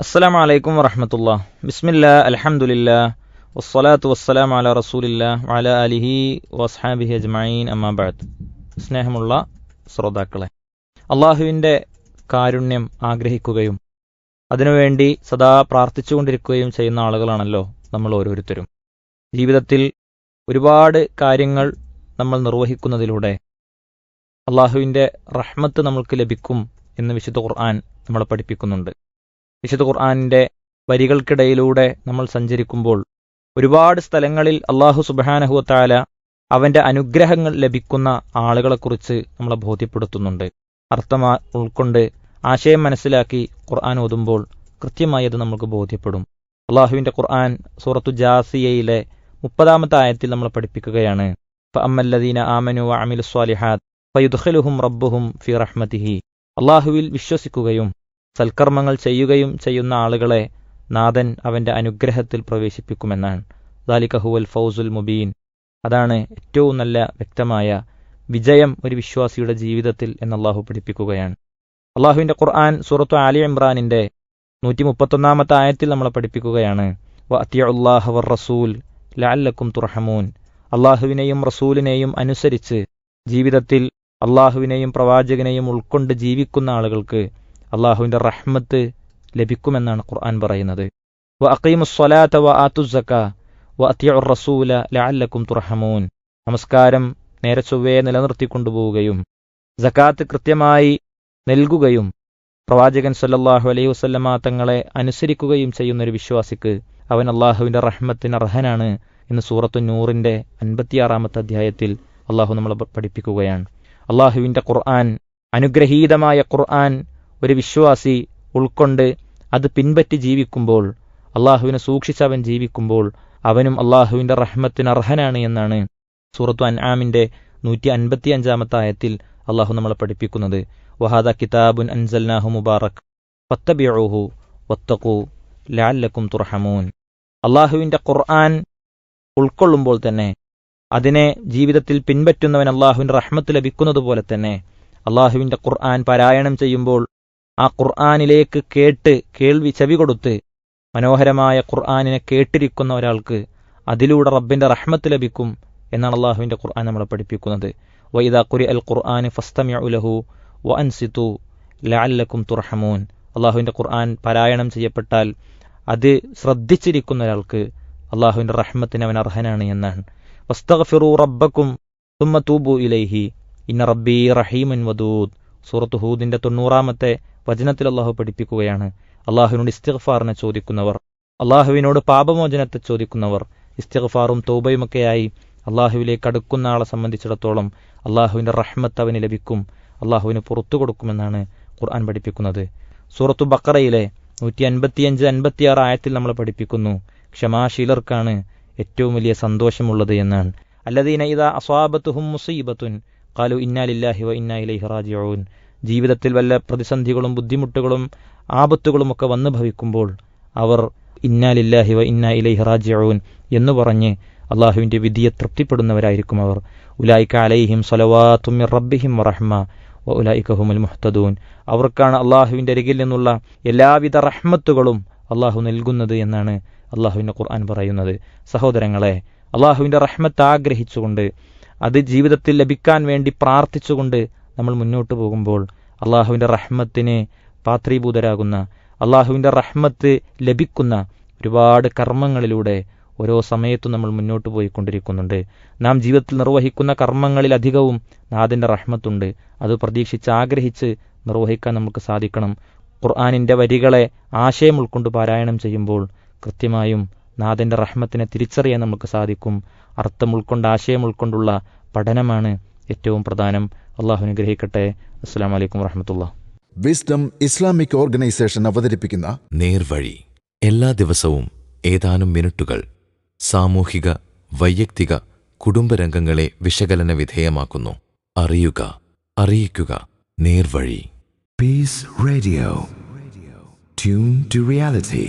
അസ്സലാമു വലൈക്കും വറഹമത്തുള്ള. ബിസ്മില്ല അലഹമുല്ല വസ്സലാത്തു വസ്സലാം അല റസൂലില്ല അല അലിഹി വസ്ഹാബിഹി അജ്മൈൻ അമ്മാബാദ് സ്നേഹമുള്ള ശ്രോതാക്കളെ അള്ളാഹുവിന്റെ കാരുണ്യം ആഗ്രഹിക്കുകയും അതിനുവേണ്ടി സദാ പ്രാർത്ഥിച്ചുകൊണ്ടിരിക്കുകയും ചെയ്യുന്ന ആളുകളാണല്ലോ നമ്മൾ ഓരോരുത്തരും. ജീവിതത്തിൽ ഒരുപാട് കാര്യങ്ങൾ നമ്മൾ നിർവഹിക്കുന്നതിലൂടെ അള്ളാഹുവിന്റെ റഹ്മത്ത് നമ്മൾക്ക് ലഭിക്കും എന്ന് വിശുദ്ധ ഖുർആൻ നമ്മളെ പഠിപ്പിക്കുന്നുണ്ട്. വിശുദ്ധ ഖുർആാനിന്റെ വരികൾക്കിടയിലൂടെ നമ്മൾ സഞ്ചരിക്കുമ്പോൾ ഒരുപാട് സ്ഥലങ്ങളിൽ അള്ളാഹു സുബാനഹുവത്താല അവന്റെ അനുഗ്രഹങ്ങൾ ലഭിക്കുന്ന ആളുകളെക്കുറിച്ച് നമ്മളെ ബോധ്യപ്പെടുത്തുന്നുണ്ട്. അർത്ഥം ഉൾക്കൊണ്ട് ആശയം മനസ്സിലാക്കി ഖുർആൻ ഓതുമ്പോൾ കൃത്യമായി അത് നമുക്ക് ബോധ്യപ്പെടും. അള്ളാഹുവിന്റെ ഖുർആൻ സൂറത്തു ജാസിയയിലെ മുപ്പതാമത്തെ ആയത്തിൽ നമ്മൾ പഠിപ്പിക്കുകയാണ്. അമ്മല്ലദീന ആമനു അമിലു സ്വാലിഹാത്ത് ഫയുദ്ഖലുഹും റബ്ബുഹും ഫി റഹ്മത്തിഹി അള്ളാഹുവിൽ വിശ്വസിക്കുകയും സൽക്കർമ്മങ്ങൾ ചെയ്യുകയും ചെയ്യുന്ന ആളുകളെ നാഥൻ അവന്റെ അനുഗ്രഹത്തിൽ പ്രവേശിപ്പിക്കുമെന്നാണ്. ദാലിക്കഹുവൽ ഫൗസുൽ മുബീൻ. അതാണ് ഏറ്റവും നല്ല വ്യക്തമായ വിജയം ഒരു വിശ്വാസിയുടെ ജീവിതത്തിൽ എന്ന് അള്ളാഹു പഠിപ്പിക്കുകയാണ്. അള്ളാഹുവിന്റെ ഖുർആൻ സൂറത്തു ആലി ഇമ്രാനിന്റെ നൂറ്റി മുപ്പത്തൊന്നാമത്തെ ആയത്തിൽ നമ്മളെ പഠിപ്പിക്കുകയാണ്. വ അത്തിയുല്ലാഹ വർ റസൂൽ ലഅല്ലക്കും തുറഹമൂൻ അള്ളാഹുവിനെയും റസൂലിനെയും അനുസരിച്ച് ജീവിതത്തിൽ അള്ളാഹുവിനെയും പ്രവാചകനെയും ഉൾക്കൊണ്ട് ജീവിക്കുന്ന ആളുകൾക്ക് അള്ളാഹുവിന്റെ റഹ്മത്ത് ലഭിക്കുമെന്നാണ് ഖുർആൻ പറയുന്നത്. വ അഖീമുസ്വലാത്ത വ ആത്തുസക്ക വ അത്തിയു റസൂല ലഅല്ലക്കും തുറഹമൂൻ നമസ്കാരം നേരെ ചൊവ്വയെ നിലനിർത്തിക്കൊണ്ടുപോവുകയും ജക്കാത്ത് കൃത്യമായി നൽകുകയും പ്രവാചകൻ സല്ലാഹു അലൈഹി വസല്ലമ തങ്ങളെ അനുസരിക്കുകയും ചെയ്യുന്ന ഒരു വിശ്വാസിക്ക് അവൻ അള്ളാഹുവിന്റെ റഹ്മത്തിന് അർഹനാണ് എന്ന് സൂറത്തു നൂറിന്റെ അൻപത്തിയാറാമത്തെ അധ്യായത്തിൽ അള്ളാഹു നമ്മളെ പഠിപ്പിക്കുകയാണ്. അള്ളാഹുവിന്റെ ഖുർആൻ അനുഗ്രഹീതമായ ഖുർആൻ ഒരു വിശ്വാസി ഉൾക്കൊണ്ട് അത് പിൻപറ്റി ജീവിക്കുമ്പോൾ അള്ളാഹുവിനെ സൂക്ഷിച്ചവൻ ജീവിക്കുമ്പോൾ അവനും അള്ളാഹുവിന്റെ റഹ്മത്തിന് അർഹനാണ് എന്നാണ് സൂറത്തു അൻആമിന്റെ നൂറ്റി അൻപത്തി അഞ്ചാമത്തെ ആയത്തിൽ അള്ളാഹു നമ്മളെ പഠിപ്പിക്കുന്നത്. വഹാദ കിതാബുൻ അൻസൽനാഹു മുബാറക്. ഫത്തബിഊഹു വത്തഖു ലാല്ലക്കും തുർഹമൂൻ. അള്ളാഹുവിന്റെ ഖുർആൻ ഉൾക്കൊള്ളുമ്പോൾ തന്നെ അതിനെ ജീവിതത്തിൽ പിൻപറ്റുന്നവൻ അള്ളാഹുവിന്റെ റഹ്മത്ത് ലഭിക്കുന്നത് പോലെ തന്നെ അള്ളാഹുവിന്റെ ഖുർആൻ പാരായണം ചെയ്യുമ്പോൾ ആ ഖുർആാനിലേക്ക് കേട്ട് കേൾവി ചെവി കൊടുത്ത് മനോഹരമായ ഖുർആാനിനെ കേട്ടിരിക്കുന്ന ഒരാൾക്ക് അതിലൂടെ റബ്ബിന്റെ റഹ്മത്ത് ലഭിക്കും എന്നാണ് അള്ളാഹുവിന്റെ ഖുർആൻ നമ്മളെ പഠിപ്പിക്കുന്നത്. വൈദ ഖുരി അൽ ഖുർആൻ ഫസ്തമിഉലഹു വ അൻസിത്തു ലഅല്ലക്കും തുർഹമൂൻ. അള്ളാഹുവിന്റെ ഖുർആൻ പാരായണം ചെയ്യപ്പെട്ടാൽ അത് ശ്രദ്ധിച്ചിരിക്കുന്ന ഒരാൾക്ക് അള്ളാഹുവിന്റെ റഹ്മത്തിന് അവൻ അർഹനാണ് എന്നാണ്. വസ്തഗ്ഫിറു റബ്ബക്കും തുമ്മ തൂബു ഇലൈഹി. ഇന്ന റബ്ബി റഹീമൻ വദൂദ്. സൂറത്ത് ഹൂദിന്റെ തൊണ്ണൂറാമത്തെ വചനത്തിൽ അള്ളാഹു പഠിപ്പിക്കുകയാണ്. അള്ളാഹുവിനോട് ഇസ്തിഗ്ഫാറിനെ ചോദിക്കുന്നവർ അള്ളാഹുവിനോട് പാപമോചനത്തെ ചോദിക്കുന്നവർ ഇസ്തിഗ്ഫാറും തൗബയുമൊക്കെയായി അള്ളാഹുവിലേക്ക് അടുക്കുന്ന ആളെ സംബന്ധിച്ചിടത്തോളം അള്ളാഹുവിന്റെ റഹ്മത്ത് അവന് ലഭിക്കും അള്ളാഹുവിന് പുറത്തു കൊടുക്കുമെന്നാണ് ഖുർആൻ പഠിപ്പിക്കുന്നത്. സൂറത്തു ബക്കറയിലെ നൂറ്റി അൻപത്തിയഞ്ച് അൻപത്തിയാറ് ആയത്തിൽ നമ്മൾ പഠിപ്പിക്കുന്നു ക്ഷമാശീലർക്കാണ് ഏറ്റവും വലിയ സന്തോഷമുള്ളത് എന്നാണ്. അല്ലദീന ഇതാ അസ്വാബത്തുഹും മുസീബത്തുൻ കാലു ഇന്നാലില്ലാഹി വ ഇന്നാ ഇലൈഹി റാജിഊൻ. ജീവിതത്തിൽ വല്ല പ്രതിസന്ധികളും ബുദ്ധിമുട്ടുകളും ആപത്തുകളും ഒക്കെ വന്നു ഭവിക്കുമ്പോൾ അവർ ഇന്നാലില്ലാഹിവ ഇന്ന ഇലൈഹി റാജിഊൻ എന്ന് പറഞ്ഞ് അള്ളാഹുവിന്റെ വിധിയെ തൃപ്തിപ്പെടുന്നവരായിരിക്കും അവർ. ഉലായിക്ക അലൈഹിം സലവാത്തും റബ്ബിഹിം റഹ്മ വ ഉലായിക്കഹുമുൽ മുഹ്തദൂൻ. അവർക്കാണ് അള്ളാഹുവിന്റെ അരികിൽ നിന്നുള്ള എല്ലാവിധ റഹ്മത്തുകളും അള്ളാഹു നൽകുന്നത് എന്നാണ് അള്ളാഹുവിന്റെ ഖുർആൻ പറയുന്നത്. സഹോദരങ്ങളെ അള്ളാഹുവിന്റെ റഹ്മത്ത് ആഗ്രഹിച്ചുകൊണ്ട് അത് ജീവിതത്തിൽ ലഭിക്കാൻ വേണ്ടി പ്രാർത്ഥിച്ചുകൊണ്ട് നമ്മൾ മുന്നോട്ട് പോകുമ്പോൾ അള്ളാഹുവിന്റെ റഹ്മത്തിന് പാത്രീഭൂതരാകുന്ന അള്ളാഹുവിന്റെ റഹ്മത്ത് ലഭിക്കുന്ന ഒരുപാട് കർമ്മങ്ങളിലൂടെ ഓരോ സമയത്തും നമ്മൾ മുന്നോട്ട് പോയിക്കൊണ്ടിരിക്കുന്നുണ്ട്. നാം ജീവിതത്തിൽ നിർവഹിക്കുന്ന കർമ്മങ്ങളിൽ അധികവും നാഥന്റെ റഹ്മത്തുണ്ട്. അത് പ്രതീക്ഷിച്ച് ആഗ്രഹിച്ച് നിർവഹിക്കാൻ നമുക്ക് സാധിക്കണം. ഖുർആാനിന്റെ വരികളെ ആശയം ഉൾക്കൊണ്ട് പാരായണം ചെയ്യുമ്പോൾ കൃത്യമായും നാദിന്റെ റഹ്മത്തിനെ തിരിച്ചറിയാൻ നമുക്ക് സാധിക്കും. അർത്ഥം ഉൾക്കൊണ്ട് ആശയം ഉൾക്കൊണ്ടുള്ള പഠനമാണ് ഏറ്റവും പ്രധാനം. അള്ളാഹു അനുഗ്രഹിക്കട്ടെ. അസ്സാം വലൈക്കും വറഹമത്തുള്ള. വിസ്ഡം ഇസ്ലാമിക് ഓർഗനൈസേഷൻ അവതരിപ്പിക്കുന്ന നേർവഴി. എല്ലാ ദിവസവും ഏതാനും മിനിറ്റുകൾ സാമൂഹിക വൈയക്തിക കുടുംബരംഗങ്ങളെ വിശകലന വിധേയമാക്കുന്നു. അറിയുക അറിയിക്കുക നേർവഴി. Peace radio tune to reality.